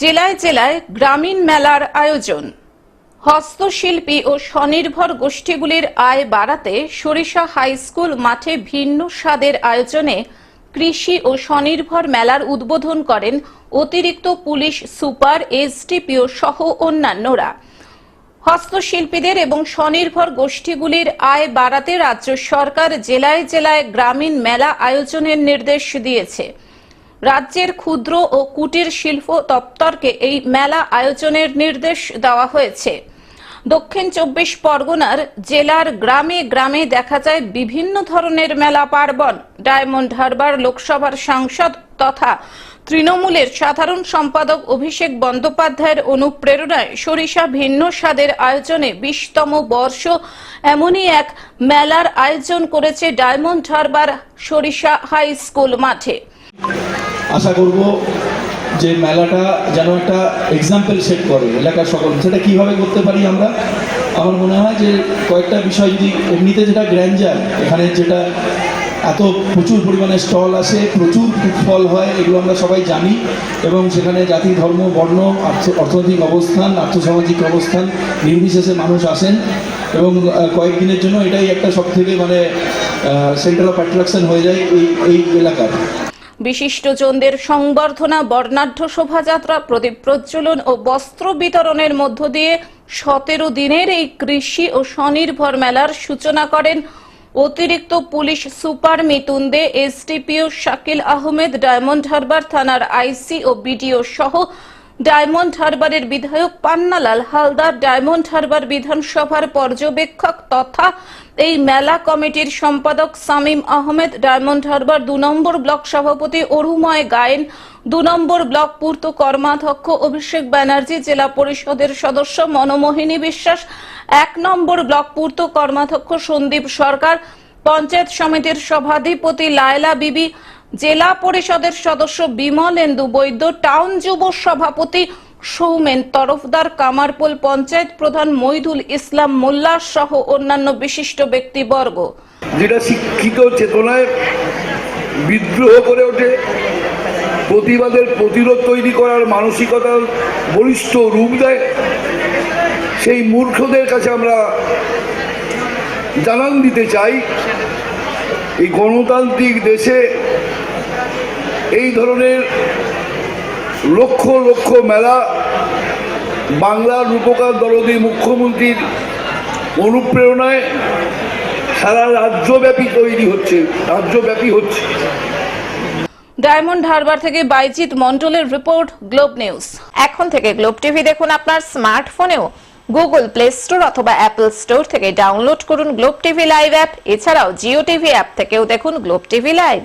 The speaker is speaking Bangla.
জেলায় জেলায় গ্রামীণ মেলার আয়োজন। হস্তশিল্পী ও স্বনির্ভর গোষ্ঠীগুলির আয় বাড়াতে সরিষা হাই স্কুল মাঠে ভিন্ন স্বাদের আয়োজনে কৃষি ও স্বনির্ভর মেলার উদ্বোধন করেন অতিরিক্ত পুলিশ সুপার, এসডিপিও সহ অন্যান্যরা। হস্তশিল্পীদের এবং স্বনির্ভর গোষ্ঠীগুলির আয় বাড়াতে রাজ্য সরকার জেলায় জেলায় গ্রামীণ মেলা আয়োজনের নির্দেশ দিয়েছে। রাজ্যের ক্ষুদ্র ও কুটির শিল্প দপ্তরকে এই মেলা আয়োজনের নির্দেশ দেওয়া হয়েছে। দক্ষিণ চব্বিশ পরগনার জেলার গ্রামে গ্রামে দেখা যায় বিভিন্ন ধরনের মেলা পার্বণ। ডায়মন্ড হারবার লোকসভার সাংসদ তথা তৃণমূলের সাধারণ সম্পাদক অভিষেক বন্দ্যোপাধ্যায়ের অনুপ্রেরণায় সরিষা ভিন্ন স্বাদের আয়োজনে বিশতম বর্ষ এমনই এক মেলার আয়োজন করেছে Diamond Harbour Sarisha high school মাঠে। আশা করব যে মেলাটা যেন একটা এক্সাম্পল সেট করে এলাকার সকল। সেটা কীভাবে করতে পারি আমরা? আমার মনে হয় যে কয়েকটা বিষয় যদি এমনিতে যেটা গ্র্যান্ডার এখানে যেটা এত প্রচুর পরিমাণে স্টল আসে, প্রচুর ফল হয়, এগুলো আমরা সবাই জানি এবং সেখানে জাতি, ধর্ম, বর্ণ অর্থনৈতিক অবস্থান, আর্থসামাজিক অবস্থান, নির্বিশেষে মানুষ আসেন এবং কয়েকদিনের জন্য এটাই একটা সব থেকে মানে সেন্টার অফ অ্যাট্রাকশন হয়ে যায় এই এই এলাকার। বিশিষ্টজনদের সংবর্ধনা, বর্ণাঢ্য শোভাযাত্রা, প্রদীপ প্রজ্বলন ও বস্ত্র বিতরণের মধ্য দিয়ে সতেরো দিনের এই কৃষি ও স্বনির্ভর মেলার সূচনা করেন অতিরিক্ত police super Mithun De SDPO Shakil Ahmed, Diamond Harbour থানার আইসি ও বিডিও সহ ডায়মন্ড হারবারের বিধায়ক পান্নালাল হালদার ডায়মন্ড হারবার বিধানসভার পর্যবেক্ষক তথা এই মেলা কমিটির সম্পাদক সামিম আহমেদ, ডায়মন্ড হারবার দু নম্বর ব্লক সভাপতি অরুময় গায়েন, দু নম্বর ব্লক পূর্ত কর্মাধ্যক্ষ অভিষেক ব্যানার্জি, জেলা পরিষদের সদস্য মনমোহিনী বিশ্বাস, এক নম্বর ব্লক পূর্ত কর্মাধ্যক্ষ সন্দীপ সরকার, পঞ্চায়েত সমিতির সভাধিপতি লায়লা বিবি জেলা পরিষদের সদস্য বিমল বিমলেন্দু বৈদ্য টাউন যুব সভাপতি সৌমেন তরফদার, কামারপুল পঞ্চায়েত প্রধান মইদুল ইসলাম মোল্লা সহ অন্যান্য বিশিষ্ট ব্যক্তিবর্গ। যেটা শিক্ষিত চেতনায় বিদ্রোহ করে ওঠে, প্রতিবাদের প্রতিরোধ তৈরি করার মানসিকতার বলিষ্ঠ রূপ দেয়, সেই মূর্খদের কাছে আমরা জানান দিতে চাই, এই গণতান্ত্রিক দেশে এই ধরনের লক্ষ লক্ষ মেলা বাংলার রূপকার দরদি মুখ্যমন্ত্রীর অনুপ্রেরণায় সারা রাজ্যব্যাপী তৈরি হচ্ছে, রাজ্যব্যাপী হচ্ছে। ডায়মন্ড হারবার থেকে বাইজিৎ মন্ডলের রিপোর্ট, গ্লোব নিউজ। এখন থেকে গ্লোব টিভি দেখুন আপনার স্মার্টফোনেও। গুগল প্লে স্টোর অথবা অ্যাপল স্টোর থেকে ডাউনলোড করুন গ্লোব টিভি লাইভ অ্যাপ। এছাড়াও জিও টিভি অ্যাপ থেকেও দেখুন গ্লোব টিভি লাইভ।